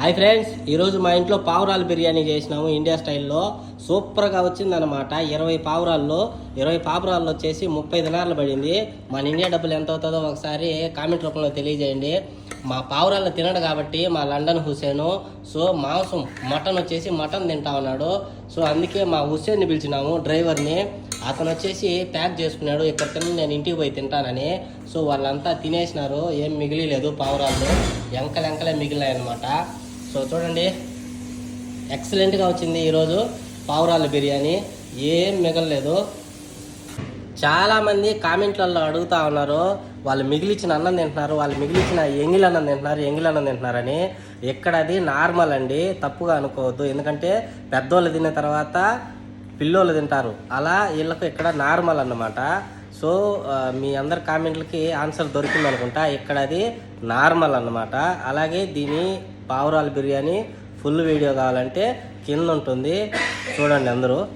Hi friends ఈరోజు మా ఇంట్లో పావురాలు బిర్యానీ చేసినాము ఇండియా స్టైల్లో. సూపర్గా వచ్చిందనమాట ఇరవై పావురాల్లో ఇరవై పావురాల్లో వచ్చేసి ముప్పై దినాలు పడింది. మన ఇండియా డబ్బులు ఎంత అవుతుందో ఒకసారి కామెంట్ రూపంలో తెలియజేయండి. మా పావురాలు తినడు కాబట్టి మా లండన్ హుసేను సో మాంసం మటన్ వచ్చేసి మటన్ తింటా ఉన్నాడు. సో అందుకే మా హుసేన్ని పిలిచినాము డ్రైవర్ని. అతను వచ్చేసి ప్యాక్ చేసుకున్నాడు ఇక్కడ తిన్న నేను ఇంటికి పోయి తింటానని. సో వాళ్ళంతా తినేసినారు ఏం మిగిలిలేదు పావురాళ్ళు. ఎంకలెంకలే మిగిలినాయి అనమాట సో చూడండి. ఎక్సలెంట్గా వచ్చింది ఈరోజు పావురాల బిర్యానీ. ఏం మిగలలేదు. చాలామంది కామెంట్లలో అడుగుతా ఉన్నారు వాళ్ళు మిగిలిచ్చిన అన్నం తింటున్నారు వాళ్ళు మిగిలిచ్చిన ఎంగిల్ అన్నం తింటున్నారు ఎంగిల్ అన్నం తింటున్నారని. ఇక్కడ అది నార్మల్ అండి తప్పుగా అనుకోవద్దు. ఎందుకంటే పెద్దోళ్ళు తిన్న తర్వాత పిల్లోళ్ళు తింటారు. అలా వీళ్ళకు ఇక్కడ నార్మల్ అన్నమాట. సో మీ అందరి కామెంట్లకి ఆన్సర్ దొరికింది అనుకుంటా. ఇక్కడ అది నార్మల్ అన్నమాట. అలాగే దీని పావురాల బిర్యానీ ఫుల్ వీడియో కావాలంటే కింద ఉంటుంది. చూడండి అందరూ.